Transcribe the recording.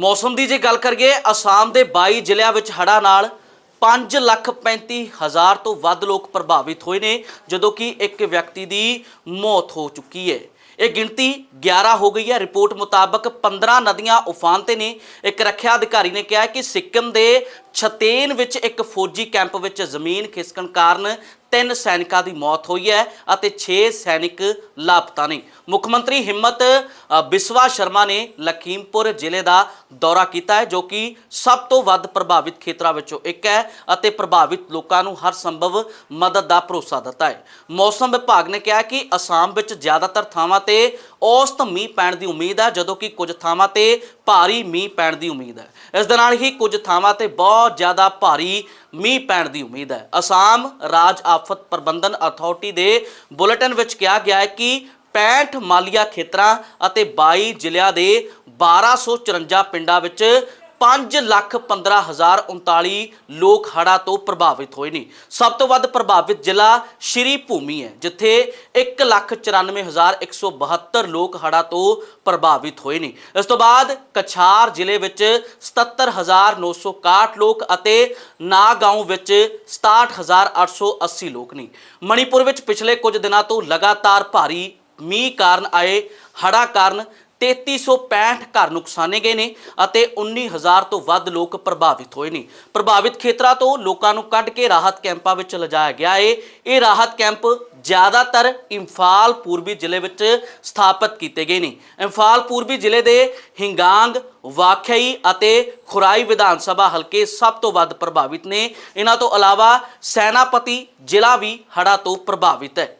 ਮੌਸਮ ਦੀ ਜੇ ਗੱਲ ਕਰੀਏ, ਅਸਾਮ ਦੇ 22 ਜ਼ਿਲ੍ਹਿਆਂ ਵਿੱਚ ਹੜ੍ਹਾਂ ਨਾਲ 5 ਲੱਖ 35 ਹਜ਼ਾਰ ਤੋਂ ਵੱਧ ਲੋਕ ਪ੍ਰਭਾਵਿਤ ਹੋਏ ਨੇ, ਜਦੋਂ ਕਿ ਇੱਕ ਵਿਅਕਤੀ ਦੀ ਮੌਤ ਹੋ ਚੁੱਕੀ ਹੈ। ਇਹ ਗਿਣਤੀ 11 ਹੋ ਗਈ ਹੈ। ਰਿਪੋਰਟ ਮੁਤਾਬਕ 15 ਨਦੀਆਂ ਉਫਾਨ ਤੇ ਨੇ। ਇੱਕ ਰੱਖਿਆ ਅਧਿਕਾਰੀ ਨੇ ਕਿਹਾ ਕਿ ਸਿੱਕਮ ਦੇ ਛਤੇਨ ਵਿੱਚ ਇੱਕ ਫੌਜੀ ਕੈਂਪ ਵਿੱਚ ਜ਼ਮੀਨ ਖਿਸਕਣ ਕਾਰਨ ਤਿੰਨ ਸੈਨਿਕਾਂ ਦੀ ਮੌਤ ਹੋਈ ਹੈ ਅਤੇ 6 ਸੈਨਿਕ ਲਾਪਤਾ ਨੇ। ਮੁੱਖ ਮੰਤਰੀ ਹਿੰਮਤ ਬਿਸਵਾ ਸ਼ਰਮਾ ਨੇ ਲਖੀਮਪੁਰ ਜ਼ਿਲ੍ਹੇ ਦਾ ਦੌਰਾ ਕੀਤਾ ਹੈ, ਜੋ ਕਿ ਸਭ ਤੋਂ ਵੱਧ ਪ੍ਰਭਾਵਿਤ ਖੇਤਰਾਂ ਵਿੱਚੋਂ ਇੱਕ ਹੈ ਅਤੇ ਪ੍ਰਭਾਵਿਤ ਲੋਕਾਂ ਨੂੰ ਹਰ ਸੰਭਵ ਮਦਦ ਦਾ ਭਰੋਸਾ ਦਿੱਤਾ ਹੈ। ਮੌਸਮ ਵਿਭਾਗ ਨੇ ਕਿਹਾ ਕਿ ਅਸਾਮ ਵਿੱਚ ਜ਼ਿਆਦਾਤਰ ਥਾਵਾਂ ਤੇ ਔਸਤ ਮੀਂਹ ਪੈਣ ਦੀ ਉਮੀਦ ਹੈ, ਜਦੋਂ ਕਿ ਕੁਝ ਥਾਵਾਂ ਤੇ ਭਾਰੀ ਮੀਂਹ ਪੈਣ ਦੀ ਉਮੀਦ ਹੈ। ਇਸ ਦੇ ਨਾਲ ਹੀ ਕੁਝ ਥਾਵਾਂ ਤੇ ਬਹੁਤ ਜ਼ਿਆਦਾ ਭਾਰੀ ਮੀਂਹ ਪੈਣ ਦੀ ਉਮੀਦ ਹੈ। ਅਸਾਮ ਰਾਜ ਆਫਤ ਪ੍ਰਬੰਧਨ ਅਥਾਰਟੀ ਦੇ ਬੁਲੇਟਿਨ ਵਿੱਚ ਕਿਹਾ ਗਿਆ ਹੈ ਕਿ 65 ਮਾਲੀਆ ਖੇਤਰਾਂ ਅਤੇ 22 ਜ਼ਿਲ੍ਹਿਆਂ ਦੇ 1254 ਪਿੰਡਾਂ ਵਿੱਚ 5 ਲੱਖ 15 ਹਜ਼ਾਰ 39 ਲੋਕ ਹੜ੍ਹਾਂ ਤੋਂ ਪ੍ਰਭਾਵਿਤ ਹੋਏ ਨੇ। ਸਭ ਤੋਂ ਵੱਧ ਪ੍ਰਭਾਵਿਤ ਜ਼ਿਲ੍ਹਾ ਸ਼੍ਰੀ ਭੂਮੀ ਹੈ, ਜਿੱਥੇ 1 ਲੱਖ 94 ਹਜ਼ਾਰ 172 ਲੋਕ ਹੜ੍ਹਾਂ ਤੋਂ ਪ੍ਰਭਾਵਿਤ ਹੋਏ ਨੇ। ਇਸ ਤੋਂ ਬਾਅਦ ਕਛਾਰ ਜ਼ਿਲ੍ਹੇ ਵਿੱਚ 77961 ਲੋਕ ਅਤੇ ਨਾਗਾਉਂ ਵਿੱਚ 67880 ਲੋਕ ਨੇ। ਮਣੀਪੁਰ ਵਿੱਚ ਪਿਛਲੇ ਕੁਝ ਦਿਨਾਂ ਤੋਂ ਲਗਾਤਾਰ ਭਾਰੀ ਮੀਂਹ ਕਾਰਨ ਆਏ ਹੜ੍ਹਾਂ ਕਾਰਨ 3365 ਘਰ ਨੁਕਸਾਨੇ ਗਏ ਨੇ ਅਤੇ 19000 ਤੋਂ ਵੱਧ ਲੋਕ ਪ੍ਰਭਾਵਿਤ ਹੋਏ ਨੇ। ਪ੍ਰਭਾਵਿਤ ਖੇਤਰਾਂ ਤੋਂ ਲੋਕਾਂ ਨੂੰ ਕੱਢ ਕੇ ਰਾਹਤ ਕੈਂਪਾਂ ਵਿੱਚ ਲਿਜਾਇਆ ਗਿਆ ਏ। ਇਹ ਰਾਹਤ ਕੈਂਪ ਜ਼ਿਆਦਾਤਰ ਇੰਫਾਲ ਪੂਰਬੀ ਜ਼ਿਲ੍ਹੇ ਵਿੱਚ ਸਥਾਪਿਤ ਕੀਤੇ ਗਏ ਨੇ। ਇੰਫਾਲ ਪੂਰਬੀ ਜ਼ਿਲ੍ਹੇ ਦੇ ਹਿੰਗਾਂਗ ਵਾਖਈ ਅਤੇ ਖੁਰਾਈ ਵਿਧਾਨ ਸਭਾ ਹਲਕੇ ਸਭ ਤੋਂ ਵੱਧ ਪ੍ਰਭਾਵਿਤ ਨੇ। ਇਹਨਾਂ ਤੋਂ ਇਲਾਵਾ ਸੈਨਾਪਤੀ ਜ਼ਿਲ੍ਹਾ ਵੀ ਹੜ੍ਹਾਂ ਤੋਂ ਪ੍ਰਭਾਵਿਤ ਹੈ।